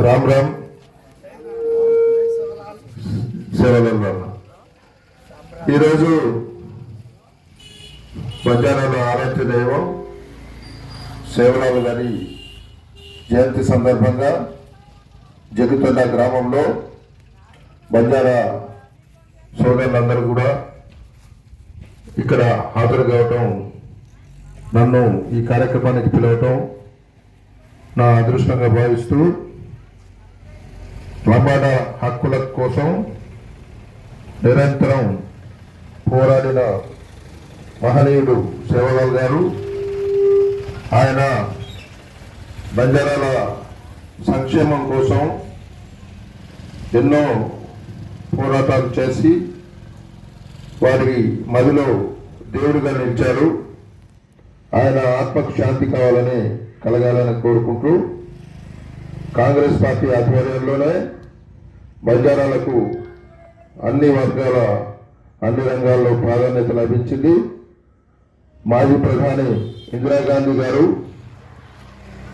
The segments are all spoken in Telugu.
ప్రోగ్రాం రామ్. ఈరోజు బంజారాలో ఆరాధ్య దైవం సేవలాలు గారి జయంతి సందర్భంగా జగుతండ గ్రామంలో బంజారా సోదరులందరూ కూడా ఇక్కడ హాజరు కావటం నన్ను ఈ కార్యక్రమానికి పిలవటం నా అదృష్టంగా భావిస్తూ లంబాడ హక్కుల కోసం నిరంతరం పోరాడిన మహనీయుడు సేవలాల్ గారు ఆయన బంజారాల సంక్షేమం కోసం ఎన్నో పోరాటాలు చేసి వారి మదిలో దేవుడిగా నిలిచారు. ఆయన ఆత్మకు శాంతి కావాలని కలగాలని కోరుకుంటూ కాంగ్రెస్ పార్టీ ఆధ్వర్యంలోనే బంజారాలకు అన్ని వర్గాల అన్ని రంగాల్లో ప్రాధాన్యత లభించింది. మాజీ ప్రధాని ఇందిరాగాంధీ గారు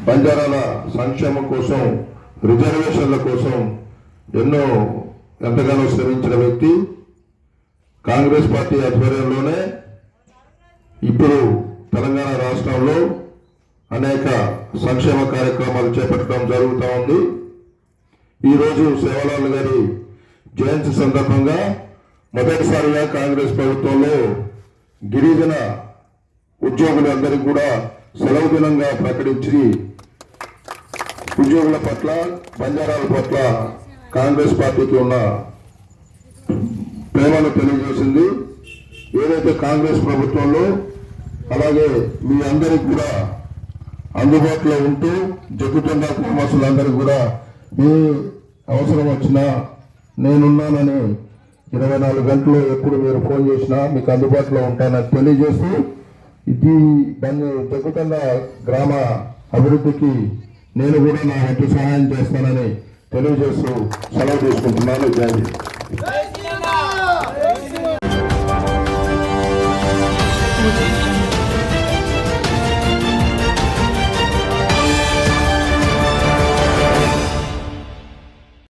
బంజారాల సంక్షేమం కోసం రిజర్వేషన్ల కోసం ఎన్నో ఎంతగానో శ్రమించిన వ్యక్తి. కాంగ్రెస్ పార్టీ ఆధ్వర్యంలోనే ఇప్పుడు తెలంగాణ రాష్ట్రంలో అనేక సంక్షేమ కార్యక్రమాలు చేపట్టడం జరుగుతూ ఉంది. ఈరోజు సేవలాల్ గారి జయంతి సందర్భంగా మొదటిసారిగా కాంగ్రెస్ ప్రభుత్వంలో గిరిజన ఉద్యోగులందరికీ కూడా సెలవు దినంగా ప్రకటించి ఉద్యోగుల పట్ల బంజారాల పట్ల కాంగ్రెస్ పార్టీకి ఉన్న ప్రేమను తెలియజేసింది. ఏదైతే కాంగ్రెస్ ప్రభుత్వంలో అలాగే మీ అందరికి కూడా అందుబాటులో ఉంటూ జగ్గుతుండ కుటుంబస్తులందరూ కూడా ఏ అవసరం వచ్చినా నేనున్నానని ఇరవై నాలుగు గంటలు ఎప్పుడు మీరు ఫోన్ చేసినా మీకు అందుబాటులో ఉంటానని తెలియజేస్తూ ఇది జగ్గుతండ గ్రామ అభివృద్ధికి నేను కూడా నా వంతు సహాయం చేస్తానని తెలియజేస్తూ సెలవు తీసుకుంటున్నాను. జై